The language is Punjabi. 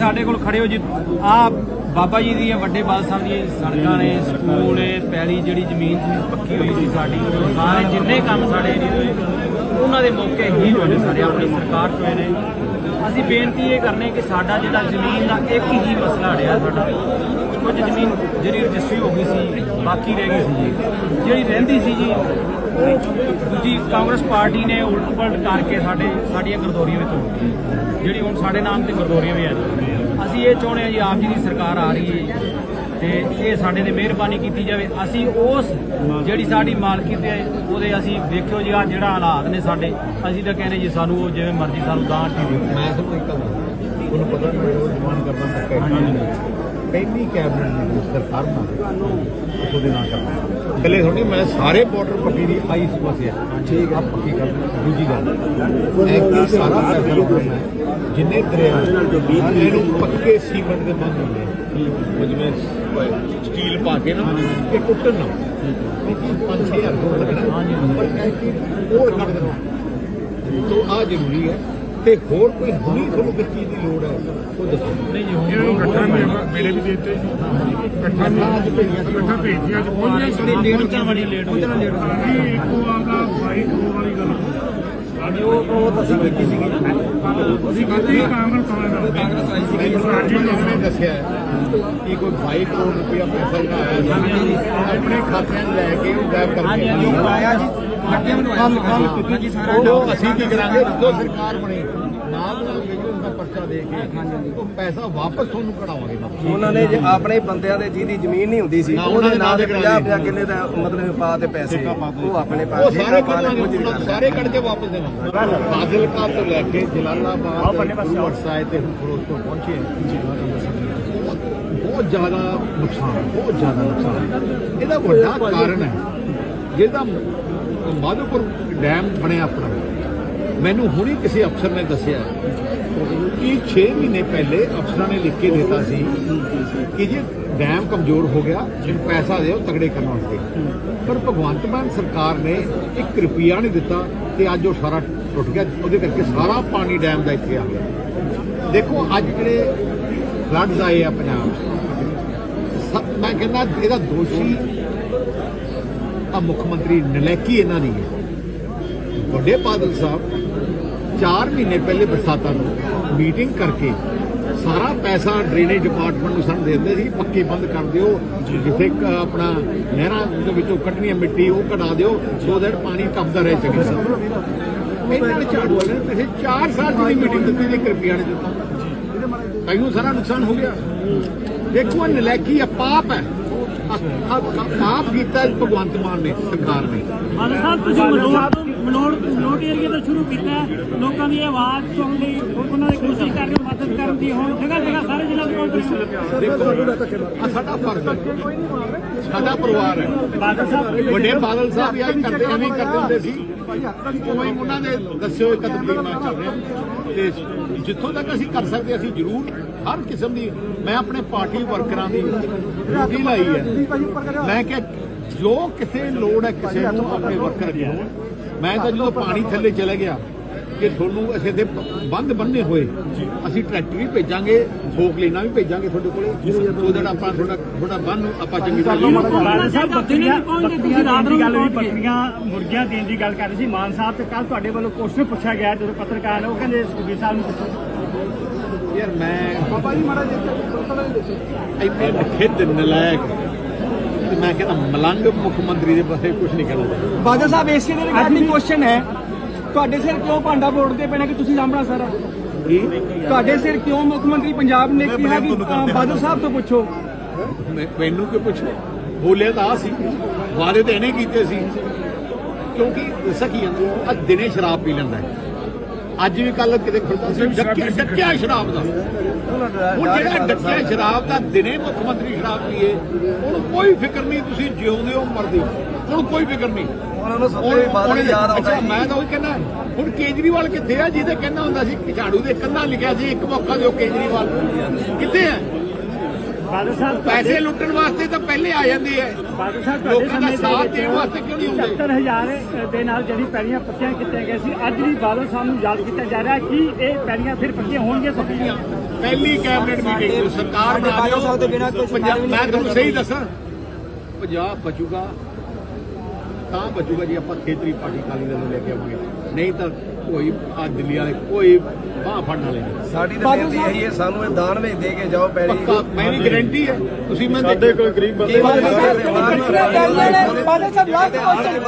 ਸਾਡੇ ਕੋਲ ਖੜੇ ਹੋ ਜੀ। ਆ ਬਾਬਾ ਜੀ ਦੀਆਂ ਵੱਡੇ ਬਾਦ ਸਾਹਿਬ ਦੀਆਂ ਸੜਕਾਂ ਨੇ, ਸਕੂਲ ਨੇ, ਪੈਲੀ ਜਿਹੜੀ ਜ਼ਮੀਨ ਸੀ, ਪੱਕੀ ਹੋਈ ਸੀ ਸਾਡੀ। ਉਹ ਸਾਰੇ ਜਿੰਨੇ ਕੰਮ ਸਾਡੇ ਏਰੀਏ ਹੋਏ, ਉਹਨਾਂ ਦੇ ਮੌਕੇ ਹੀ ਹੋਏ ਨੇ ਸਾਰੇ ਆਪਣੀ ਸਰਕਾਰ ਚ ਹੋਏ ਨੇ। ਅਸੀਂ ਬੇਨਤੀ ਇਹ ਕਰਨੇ ਕਿ ਸਾਡਾ ਜਿਹੜਾ ਜ਼ਮੀਨ ਦਾ ਇੱਕ ਹੀ ਮਸਲਾ ਰਿਹਾ ਸਾਡਾ। ਕੁਝ ਜ਼ਮੀਨ ਜਿਹੜੀ ਰਜਿਸਟਰੀ ਹੋ ਗਈ ਸੀ, ਬਾਕੀ ਰਹਿ ਗਈ ਸੀ ਜੀ। ਜਿਹੜੀ ਰਹਿੰਦੀ ਸੀ ਜੀ ਦੂਜੀ ਕਾਂਗਰਸ ਪਾਰਟੀ ਨੇ ਉਲਟ ਪਲਟ ਕਰਕੇ ਸਾਡੇ, ਸਾਡੀਆਂ ਗਰਦੋਰੀਆਂ ਵਿੱਚ ਹੋ ਜਿਹੜੀ ਹੁਣ ਸਾਡੇ ਨਾਮ ਤੇ ਗਰਦੋਰੀਆਂ ਵੀ ਆ ਅਸੀਂ ਇਹ ਚਾਹੁੰਦੇ ਹਾਂ ਜੀ, ਆਪ ਜੀ ਦੀ ਸਰਕਾਰ ਆ ਰਹੀ ਹੈ ਤੇ ਇਹ ਸਾਡੇ ਤੇ ਮਿਹਰਬਾਨੀ ਕੀਤੀ ਜਾਵੇ। ਅਸੀਂ ਉਸ ਜਿਹੜੀ ਸਾਡੀ ਮਾਲਕੀ ਤੇ ਉਹਦੇ ਅਸੀਂ ਦੇਖਿਓ ਜੀ ਆ ਜਿਹੜਾ ਹਾਲਾਤ ਨੇ ਸਾਡੇ, ਅਸੀਂ ਤਾਂ ਕਹਿੰਦੇ ਜੀ, ਸਾਨੂੰ ਉਹ ਜਿਵੇਂ ਮਰਜ਼ੀ ਸਾਨੂੰ ਦਾਨ ਦੀ ਦਿਓ। ਮੈਂ ਤੁਹਾਨੂੰ ਇੱਕ ਗੱਲ ਦੱਸਾਂ। ਪਤਾ ਨਹੀਂ ਉਹ ਜ਼ਮਾਨ ਕਰਦਾ ਮੈਂ ਕਹਿ ਪਹਿਲੀ ਕੈਬਨਿਟ ਦੀ ਸਰਕਾਰ ਨਾਲ ਉਹਦੇ ਨਾਲ ਕਰਨਾ। ਪਹਿਲੇ ਥੋੜੀ ਮੈਂ ਸਾਰੇ ਬਾਰਡਰ ਪੱਕੀ ਦੀ ਆਈ ਸਮੱਸਿਆ ਠੀਕ ਆ। ਪੱਕੀ ਕਰ ਦੂਜੀ ਗੱਲ ਇੱਕ ਸਾਰਾ ਪੈਸਾ ਲਾਉਣਾ ਹੈ। ਜਿੰਨੇ ਦਰਿਆ ਇਹਨੂੰ ਪੱਕੇ ਸੀਮੈਂਟ ਦੇ ਬੰਦ ਹੁੰਦੇ ਆ। ਜਿਵੇਂ ਸਟੀਲ ਪਾ ਕੇ ਨਾ ਇਹ ਟੁੱਟਣ ਨਾ। ਕਿਉਂਕਿ 5000 ਰੁਪਏ ਲੱਗਣਾ ਪਰ ਕਹਿ ਕੇ ਹੋਰ ਕੱਢ ਦੇਣਾ ਸੋ ਆ ਜ਼ਰੂਰੀ ਹੈ ਤੇ ਹੋਰ ਕੋਈ ਹੁਣੀ ਤੁਹਾਨੂੰ ਕਿਸ ਚੀਜ਼ ਦੀ ਲੋੜ ਹੈ? ਉਹ ਦੱਸੋ। ਨਹੀਂ ਜੀ ਹੁਣ ਇਹਨੂੰ ਇਕੱਠਾ ਮੇਰੇ ਵੀ ਦੇ ਦਿੱਤੇ ਇਕੱਠਾ ਅੱਜ ਭੇਜੀਆਂ ਸੀ। ਇਕੱਠਾ ਭੇਜੀਆਂ ਅੱਜ ਪਹੁੰਚ ਥੋੜੀ ਲੇਟ ਤਾਂ ਬੜੀ ਲੇਟ ਹੋਈ ਇਹ ਇੱਕੋ ਆਗਾ ਬਾਈ ਕਰੋੜ ਵਾਲੀ ਗੱਲ ਹਾਂਜੀ ਉਹ ਉਹ ਅਸੀਂ ਕੀਤੀ ਸੀਗੀ ਅਸੀਂ ਕਹਿੰਦੇ ਕਾਂਗਰਸ ਵਾਲਾ ਕਾਂਗਰਸ ਆਈ ਸਾਡੀ ਕਿਸੇ ਨੇ ਦੱਸਿਆ ਹੈ ਕਿ ਕੋਈ 22 ਕਰੋੜ ਰੁਪਇਆ ਪੈਸਾ ਜਿਹੜਾ ਆਇਆ ਆਪਣੇ ਖਾਤਿਆਂ ਲੈ ਕੇ ਉਹ ਗਾਇਬ ਕਰਕੇ ਹਾਂਜੀ, ਆਇਆ ਜੀ। ਗੱਡੀਆਂ ਬਣਵਾਇਆ ਹਾਂਜੀ, ਸਾਰਾ ਉਹ ਅਸੀਂ ਕੀ ਕਰਾਂਗੇ? ਜਦੋਂ ਸਰਕਾਰ ਬਣੇ। ਨਾਲ ਨਾਲ ਦਾ ਪਰਚਾ ਦੇ ਕੇ ਉਹ ਪੈਸਾ ਵਾਪਸ ਤੁਹਾਨੂੰ ਕਢਾਵਾਂਗੇ ਉਹਨਾਂ ਨੇ ਜੇ ਆਪਣੇ ਬੰਦਿਆਂ ਦੇ ਜਿਹਦੀ ਜ਼ਮੀਨ ਨਹੀਂ ਹੁੰਦੀ ਸੀ ਉਹਨਾਂ ਉਹਦੇ ਦੇ ਨਾਂ ਦੇ ਨਾਂ 50 ਦੇ 50 ਕਿੱਲੇ ਦਾ ਮਤਲਬ ਪਾ ਤੇ ਪੈਸੇ। ਉਹ ਆਪਣੇ ਉਹ ਪਾਸੇ ਸਾਰੇ ਸਾਰੇ ਕੱਢ ਕੇ ਵਾਪਸ ਦੇਵਾਂਗੇ ਫਾਜ਼ਿਲਕਾ ਤੋਂ ਲੈ ਕੇ ਜਲਾਲਾਬਾਦ ਵਰਸਾਏ ਤੇ ਹੁਣ ਫਿਰੋਜ਼ਪੁਰ ਪਹੁੰਚੇ। ਬਹੁਤ ਜ਼ਿਆਦਾ ਨੁਕਸਾਨ ਬਹੁਤ ਜ਼ਿਆਦਾ ਨੁਕਸਾਨ। ਇਹਦਾ ਵੱਡਾ ਕਾਰਨ ਹੈ ਜਿਹਦਾ ਮਾਧੋਪੁਰ ਡੈਮ ਬਣਿਆ ਆਪਣਾ। ਮੈਨੂੰ ਹੁਣੀ ਕਿਸੇ ਅਫਸਰ ਨੇ ਦੱਸਿਆ ਕਿ 6 ਮਹੀਨੇ ਪਹਿਲੇ ਅਫਸਰਾਂ ਨੇ ਲਿਖ ਕੇ ਦਿੱਤਾ ਸੀ ਕਿ ਜੇ ਡੈਮ ਕਮਜ਼ੋਰ ਹੋ ਗਿਆ ਇਹਨੂੰ ਪੈਸਾ ਦਿਓ ਤਗੜੇ ਕਰਨ ਵਾਸਤੇ। ਪਰ ਭਗਵੰਤ ਮਾਨ ਸਰਕਾਰ ਨੇ 1 ਰੁਪਿਆ ਨਹੀਂ ਦਿੱਤਾ ਤੇ ਅੱਜ ਉਹ ਸਾਰਾ ਟੁੱਟ ਗਿਆ। ਉਹਦੇ ਕਰਕੇ ਸਾਰਾ ਪਾਣੀ ਡੈਮ ਦਾ ਇੱਥੇ ਆ ਗਿਆ। ਦੇਖੋ, ਅੱਜ ਜਿਹੜੇ ਫਲੱਡਸ ਆਏ ਆ ਪੰਜਾਬ ਮੈਂ ਕਹਿੰਦਾ ਇਹਦਾ ਦੋਸ਼ੀ ਆ ਮੁੱਖ ਮੰਤਰੀ ਨਲੈਕੀ ਇਹਨਾਂ ਦੀ ਹੈ। ਵੱਡੇ ਬਾਦਲ ਸਾਹਿਬ 4 ਮਹੀਨੇ ਪਹਿਲੇ ਬਰਸਾਤਾਂ ਨੂੰ ਮੀਟਿੰਗ ਕਰਕੇ ਸਾਰਾ ਪੈਸਾ ਡਰੇਨੇਜ ਡਿਪਾਰਟਮੈਂਟ ਨੂੰ ਸਾਨੂੰ ਦੇ ਦਿੰਦੇ ਸੀ ਪੱਕੇ ਬੰਦ ਕਰ ਦਿਓ ਜਿੱਥੇ ਆਪਣਾ ਨਹਿਰਾਂ ਦੇ ਵਿੱਚੋਂ ਕੱਢਣੀ ਹੈ ਮਿੱਟੀ ਉਹ ਕਢਾ ਦਿਓ ਸੋ ਦੈਟ ਪਾਣੀ ਕੰਬਦਾ ਰਹੇ ਚੰਗੀ ਤਰ੍ਹਾਂ ਇਹਨਾਂ ਨੇ ਝਾੜੂ ਵਾਲੇ ਨੇ 4 ਸਾਲ ਦੀ ਮੀਟਿੰਗ ਦਿੱਤੀ ਤੇ 1 ਰੁਪਿਆ ਨਹੀਂ ਦਿੱਤਾ। ਕਈਆਂ ਸਾਰਾ ਨੁਕਸਾਨ ਹੋ ਗਿਆ। ਦੇਖੋ ਇਹ ਨਲਾਇਕੀ ਆ ਪਾਪ ਹੈ। ਆ- ਆ- ਪਾਪ ਕੀਤਾ ਭਗਵੰਤ ਮਾਨ ਨੇ ਸਰਕਾਰ ਨੇ। ਮਾਨ ਸਾਹਿਬ ਤੁਸੀਂ ਮਲੋਟ ਮਲੋਟ ਏਰੀਆ ਤੋਂ ਸ਼ੁਰੂ ਕੀਤਾ ਹੈ। ਲੋਕਾਂ ਦੀ ਆਵਾਜ਼ ਸੁਣਨ ਲਈ ਉਹਨਾਂ ਦੀ ਕੋਸ਼ਿਸ਼ ਕਰ ਰਹੇ ਮਦਦ ਕਰਨ ਦੀ ਹੁਣ ਜਗ੍ਹਾ ਜਗ੍ਹਾ ਸਾਰੇ ਜ਼ਿਲ੍ਹਾ ਦੇ ਕੋਲ ਸਾਡਾ ਫਰਜ਼ ਹੈ। ਸਾਡਾ ਪਰਿਵਾਰ ਹੈ। ਬਾਦਲ ਸਾਹਿਬ ਵੱਡੇ ਬਾਦਲ ਸਾਹਿਬ ਇਹ ਕਰਦੇ ਐਵੇਂ ਕਰਦੇ ਹੁੰਦੇ ਸੀ। ਉਵੇਂ ਉਹਨਾਂ ਦੇ ਦੱਸੇ ਹੋਏ ਕਦਮ ਮੈਂ ਚੱਲ ਰਿਹਾ ਤੇ ਜਿੱਥੋਂ ਤੱਕ ਅਸੀਂ ਕਰ ਸਕਦੇ ਅਸੀਂ ਜ਼ਰੂਰ ਹਰ ਕਿਸਮ ਦੀ, ਮੈਂ ਆਪਣੇ ਪਾਰਟੀ ਵਰਕਰਾਂ ਦੀ ਡਿਊਟੀ ਲਾਈ ਹੈ। ਮੈਂ ਕਿ ਜੋ ਕਿਸੇ ਲੋੜ ਹੈ, ਕਿਸੇ ਨੂੰ ਆਪਣੇ ਵਰਕਰ ਦੀ ਮੈਂ ਤਾਂ ਜਦੋਂ ਪਾਣੀ ਥੱਲੇ ਚਲੇ ਗਿਆ ਕਿ ਤੁਹਾਨੂੰ ਅਸੀਂ ਦੇ ਬੰਦ ਬੰਨੇ ਹੋਏ। ਅਸੀਂ ਟਰੈਕਟਰ ਵੀ ਭੇਜਾਂਗੇ ਫੋਕ ਲੈਣਾ ਵੀ ਭੇਜਾਂਗੇ ਤੁਹਾਡੇ ਕੋਲੇ। ਸੋ that ਆਪਾਂ ਤੁਹਾਡਾ ਤੁਹਾਡਾ ਬੰਨ ਨੂੰ ਆਪਾਂ ਚੰਗੀ ਤਰ੍ਹਾਂ ਸਾਹਿਬ ਬੱਕਰੀਆਂ ਬੱਕਰੀਆਂ ਰਾਤ ਦੀ ਨੂੰ ਗੱਲ ਵੀ ਪਹੁੰਚ ਗਏ। ਬੱਕਰੀਆਂ ਮੁਰਗੀਆਂ ਦੇਣ ਦੀ ਗੱਲ ਕਰ ਰਹੇ ਸੀ। ਮਾਨ ਸਾਹਿਬ ਤੇ ਕੱਲ ਤੁਹਾਡੇ ਵੱਲੋਂ ਕੁਐਸਚਨ ਪੁੱਛਿਆ ਗਿਆ ਜਦੋਂ ਪੱਤਰਕਾਰ ਨੇ ਉਹ ਕਹਿੰਦੇ ਸੁਖਬੀਰ ਸਾਹਿਬ ਨੂੰ ਪੁੱਛੋ। ਯਾਰ ਮੈਂ ਬਾਬਾ ਜੀ ਮਾੜਾ ਜਿਹਾ ਇੰਨੇ ਨਿਖਿੱਧ ਨਲਾਇਕ ਤੇ ਮੈਂ ਕਹਿੰਦਾ ਮਲੰਗ ਮੁੱਖ ਮੰਤਰੀ ਦੇ ਬਾਰੇ ਕੁਝ ਨਹੀਂ ਕਹਿਣਾ ਬਾਦਲ ਸਾਹਿਬ ਇਸੇ ਦੇ ਰਿਗਾਰਡਿੰਗ ਕੁਐਸਚਨ ਹੈ। ਤੁਹਾਡੇ ਸਿਰ ਕਿਉਂ ਭਾਂਡਾ ਫੋੜਦੇ ਪੈਣਾ ਕਿ ਤੁਸੀਂ ਸਾਹਮਣਾ ਸਾਰਾ? ਕੀ? ਤੁਹਾਡੇ ਸਿਰ ਕਿਉਂ ਮੁੱਖ ਮੰਤਰੀ ਪੰਜਾਬ ਨੇ ਕਿਹਾ ਕਿ ਬਾਦਲ ਸਾਹਿਬ ਤੋਂ ਪੁੱਛੋ? ਮੈਨੂੰ ਕਿ ਪੁੱਛੋ? ਬੋਲਿਆ ਤਾਂ ਆ ਸੀ। ਵਾਅਦੇ ਤਾਂ ਇਹਨੇ ਕੀਤੇ ਸੀ। ਕਿਉਂਕਿ ਦੱਸਾਂ ਕੀ ਆ ਦਿਨੇ ਸ਼ਰਾਬ ਪੀ ਲੈਂਦਾ ਅੱਜ ਵੀ ਕੱਲ ਕਿਤੇ ਖੁੱਲਦਾ ਸੀ ਡੱਕਿਆ ਸ਼ਰਾਬ ਦਾ। ਹੁਣ ਜਿਹੜਾ ਡੱਕਿਆ ਸ਼ਰਾਬ ਦਾ ਦਿਨੇ ਮੁੱਖ ਮੰਤਰੀ ਸ਼ਰਾਬ ਪੀਏ ਉਹਨੂੰ ਕੋਈ ਫਿਕਰ ਨਹੀਂ ਤੁਸੀਂ ਜਿਉਂਦੇ ਹੋ ਮਰਦੇ ਹੋ। ਉਹਨੂੰ ਕੋਈ ਫਿਕਰ ਨਹੀਂ। ਉਹਨਾਂ ਨੂੰ ਸੱਤੇ ਬਾਦਲ ਉਹਨੇ- ਯਾਦ ਆਉਂਦਾ ਅੱਛਾ ਮੈਂ ਤਾਂ ਉਹ ਕਹਿੰਦਾ ਹੁਣ ਕੇਜਰੀਵਾਲ ਕਿੱਥੇ ਆ ਜਿਹਦੇ ਕਹਿੰਦਾ ਹੁੰਦਾ ਸੀ ਝਾੜੂ ਦੇ ਕੰਨਾਂ ਲਿਖਿਆ ਸੀ ਇੱਕ ਮੌਕਾ ਦਿਓ ਕੇਜਰੀਵਾਲ ਕਿੱਥੇ ਹੈ ਬਾਦਲ ਸਾਹਿਬ ਪੈਸੇ ਲੁੱਟਣ ਵਾਸਤੇ ਤਾਂ ਪਹਿਲੇ ਆ ਜਾਂਦੇ ਹੈ ਬਾਦਲ ਸਾਹਿਬ ਤੁਹਾਡੇ ਲੋਕਾਂ ਦਾ ਸਮੇਂ ਦੇ ਸਾਥ ਦੇਣ ਵਾਸਤੇ ਕਿਉਂ ਨਹੀਂ ਆਉਂਦੇ? 70000 ਦੇ ਨਾਲ ਜਿਹੜੀ ਪੈੜੀਆਂ ਪੱਕੀਆਂ ਕੀਤੀਆਂ ਗਈਆਂ ਸੀ ਅੱਜ ਵੀ ਬਾਦਲ ਸਾਹਿਬ ਨੂੰ ਯਾਦ ਕੀਤਾ ਜਾ ਰਿਹਾ ਕਿ ਇਹ ਪੈੜੀਆਂ ਫਿਰ ਪੱਕੀਆਂ ਹੋਣਗੀਆਂ ਸਭੀਆਂ ਪਹਿਲੀ ਕੈਬਨਿਟ ਮੀਟਿੰਗ ਸਰਕਾਰ ਬਣਾ ਬਾਦਲ ਦਿਓ ਪੰਜਾਬ ਮੈਂ ਤੁਹਾਨੂੰ ਸਹੀ। ਦੱਸਾਂ ਪੰਜਾਬ ਬਚੂਗਾ। ਤਾਂ ਬਚੂਗਾ ਜੇ ਆਪਾਂ ਖੇਤਰੀ ਪਾਰਟੀ ਕਾਲੀ ਦਲ ਨੂੰ ਲੈ ਕੇ ਆਵਾਂਗੇ। ਨਹੀਂ ਤਾਂ ਕੋਈ ਆ ਦਿੱਲੀ ਵਾਲੇ ਕੋਈ ਬਾਹ ਫੜਨ ਵਾਲੇ ਨਹੀਂ। ਸਾਡੀ ਤਾਂ ਬੇਨਤੀ ਇਹੀ ਹੈ ਸਾਨੂੰ ਇਹ ਦਾਨ ਵਿੱਚ ਦੇ ਕੇ ਜਾਓ ਪੈਲੀ ਪੱਕਾ ਮੇਰੀ ਗਾਰੰਟੀ ਹੈ। ਤੁਸੀਂ ਮੈਂ ਸਾਡੇ ਕੋਲ ਗਰੀਬ ਬੰਦੇ ਬਾਦਲ ਸਾਹਿਬ ਲਾਸਟ ਕੁਐਸਚਨ